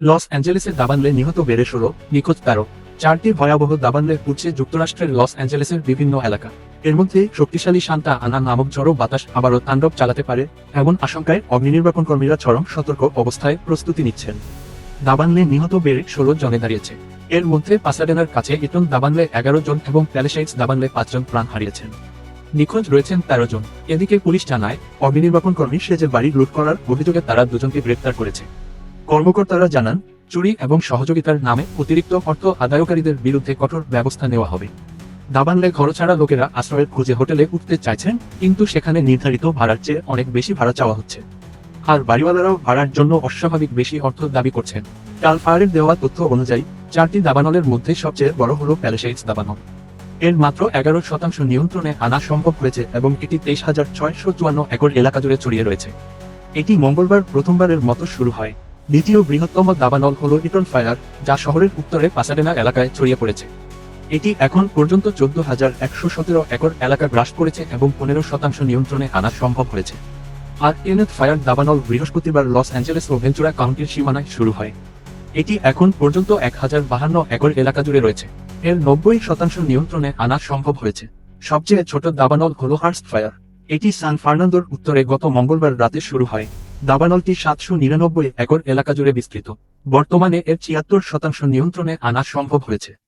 Loss অ্যাঞ্জেলেসের দাবানলে নিহত বেড়ে ষোলো, নিখোঁজ তেরো। চারটি ভয়াবহ দাবানলে উঠছে যুক্তরাষ্ট্রের লস অ্যাঞ্জেলেসের বিভিন্ন এলাকা। এর মধ্যে শক্তিশালী শান্তা আনা নামক ঝড়ো বাতাস আবারও তাণ্ডব চালাতে পারে, এমন আশঙ্কায় অগ্নি নির্বাপন কর্মীরা চরম সতর্ক অবস্থায় প্রস্তুতি নিচ্ছেন। দাবানলে নিহত বেড়ে ষোলো জনে দাঁড়িয়েছে। এর মধ্যে পাসাডেনার কাছে ইটন দাবানলে এগারো জন এবং প্যালেসাইডস দাবানলে পাঁচজন প্রাণ হারিয়েছেন। নিখোঁজ রয়েছেন তেরো জন। এদিকে পুলিশ জানায় অগ্নি নির্বাপন কর্মী সেজের বাড়ি লুট করার অভিযোগে তারা দুজনকে গ্রেপ্তার করেছে। কর্মকর্তারা জানান, চুরি এবং সহযোগিতার নামে অতিরিক্ত অর্থ আদায়কারীদের বিরুদ্ধে কঠোর ব্যবস্থা নেওয়া হবে। দাবানলে ঘরছাড়া লোকেরা আশ্রয়ের খুঁজে হোটেলে উঠতে চাইছেন, কিন্তু সেখানে নির্ধারিত ভাড়ার চেয়ে অনেক বেশি ভাড়া চাওয়া হচ্ছে। আর বাড়িওয়ালারাও ভাড়ার জন্য অস্বাভাবিক বেশি অর্থ দাবি করছেন। টাল ফায়ারের দেওয়া তথ্য অনুযায়ী, চারটি দাবানলের মধ্যে সবচেয়ে বড় হল প্যালেসাইডস দাবানল। এর মাত্র এগারো শতাংশ নিয়ন্ত্রণে আনা সম্ভব হয়েছে এবং এটি তেইশ হাজার ছয়শো চুয়ান্ন একর এলাকা জুড়ে ছড়িয়ে রয়েছে। এটি মঙ্গলবার প্রথমবারের মতো শুরু হয়। দ্বিতীয় বৃহত্তম দাবানল হল ইটন ফায়ার, যা শহরের উত্তরে পাসাডেনা এলাকায় ছড়িয়ে পড়েছে। এটি এখন পর্যন্ত চোদ্দ হাজার একশো সতেরো একর এলাকা গ্রাস করেছে এবং পনেরো শতাংশ নিয়ন্ত্রণে আনা সম্ভব হয়েছে। আর এনএথ ফায়ার দাবানল বৃহস্পতিবার লস অ্যাঞ্জেলেস ও ভেঞ্চুরা কাউন্টির সীমানায় শুরু হয়। এটি এখন পর্যন্ত এক হাজার বাহান্ন একর এলাকা জুড়ে রয়েছে। এর নব্বই শতাংশ নিয়ন্ত্রণে আনা সম্ভব হয়েছে। সবচেয়ে ছোট দাবানল হল হার্স্ট ফায়ার। এটি সান ফার্নান্দোর উত্তরে গত মঙ্গলবার রাতে শুরু হয়। দাবানলটি সাতশো নিরানব্বই একর এলাকা জুড়ে বিস্তৃত। বর্তমানে এর ছিয়াত্তর শতাংশ নিয়ন্ত্রণে আনা সম্ভব হয়েছে।